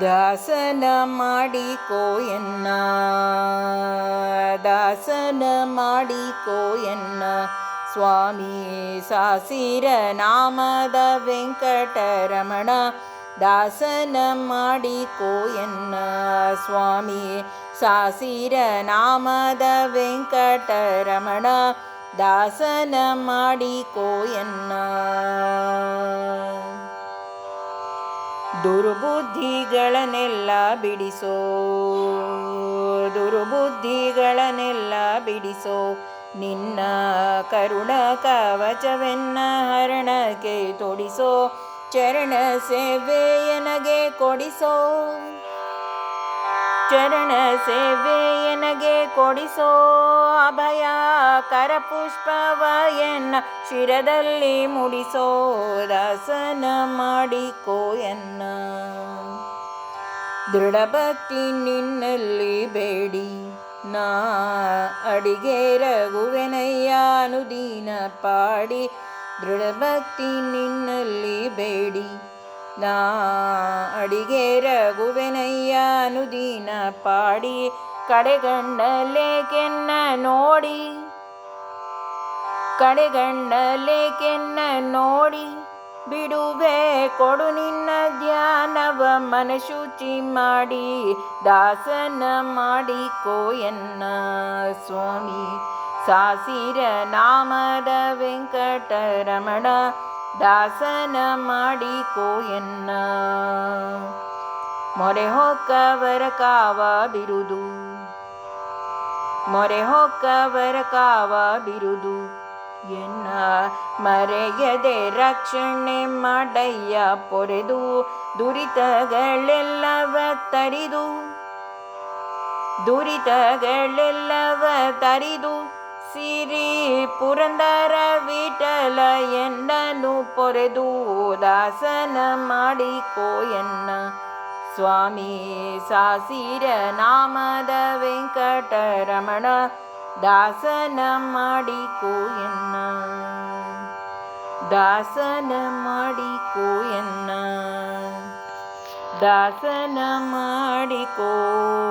ದಾಸನ ಮಾಡಿಕೋಯನ್ನ ದಾಸನ ಮಾಡಿಕೋಯನ್ನ ಸ್ವಾಮಿ ಸಾಸಿರ ನಾಮದ ವೆಂಕಟರಮಣ. ದಾಸನ ಮಾಡಿಕೋಯನ್ನ ಸ್ವಾಮಿ ಸಾಸಿರ ನಾಮದ ವೆಂಕಟರಮಣ. ದಾಸನ ಮಾಡಿಕೋ ದುರ್ಬುದ್ಧಿಗಳನ್ನೆಲ್ಲ ಬಿಡಿಸೋ ದುರ್ಬುದ್ಧಿಗಳನ್ನೆಲ್ಲ ಬಿಡಿಸೋ ನಿನ್ನ ಕರುಣ ಕವಚವೆನ್ನ ಹರಣಕ್ಕೆ ತೊಡಿಸೋ ಚರಣ ಸೇವೆಯನಗೆ ಕೊಡಿಸೋ ಚರಣ ಸೇವೆಯನಗೆ ಕೊಡಿಸೋ ಅಭಯ ಕರಪುಷ್ಪವ ಎನ್ನ ಶಿರದಲ್ಲಿ ಮುಡಿಸೋ ದಾಸನ ಮಾಡಿಕೋ ಎನ್ನ. ದೃಢಭಕ್ತಿ ನಿನ್ನಲ್ಲಿ ಬೇಡಿ. ನಾ ಅಡಿಗೆ ರಘುವೆನಯ್ಯ ಅನುದೀನ ಪಾಡಿ. ದೃಢಭಕ್ತಿ ನಿನ್ನಲ್ಲಿ ಬೇಡಿ. ನಾ ಅಡಿಗೆ ರಘುವೆನಯ್ಯ ಅನುದೀನ ಪಾಡಿ. ಕಡೆಗಂಡಲೇಕೆನ್ನ ನೋಡಿ. ಕಡೆಗಣ್ಣಲೇಕೆನ್ನ ನೋಡಿ. ಬಿಡುವೆ ಕೊಡು ನಿನ್ನ ಧ್ಯಾನವ ಮನಶುಚಿ ಮಾಡಿ. ದಾಸನ ಮಾಡಿ ಎನ್ನ ಸ್ವಾಮಿ. ಸಾಸಿರ ನಾಮದ ವೆಂಕಟರಮಣ ದಾಸನ ಮಾಡಿ ಎನ್ನ. ಮೊರೆ ಹೊಕ್ಕವರ ಕಾವ ಬಿರುದು ಮೊರೆ ಹೊಕ್ಕವರ ಕಾವ ಬಿರುದು ಎನ್ನ ಮರೆಯದೆ ರಕ್ಷಣೆ ಮಾಡಯ್ಯ ಪೊರೆದು. ದುರಿತಗಳೆಲ್ಲವ ತರಿದು. ದುರಿತಗಳೆಲ್ಲವ ತರಿದು. ಸಿರಿ ಪುರಂದರ ವಿಠಲ ಎನ್ನನು ಪೊರೆದು. ದಾಸನ ಮಾಡಿಕೋ ಎನ್ನ ಸ್ವಾಮಿ ಸಾಸಿರ ನಾಮದ ವೆಂಕಟರಮಣ ದಾಸನ ಮಾಡಿಕೋ ಎನ್ನ ದಾಸನ ಮಾಡಿಕೋ ಎನ್ನ ದಾಸನ ಮಾಡಿಕೋ ಎನ್ನ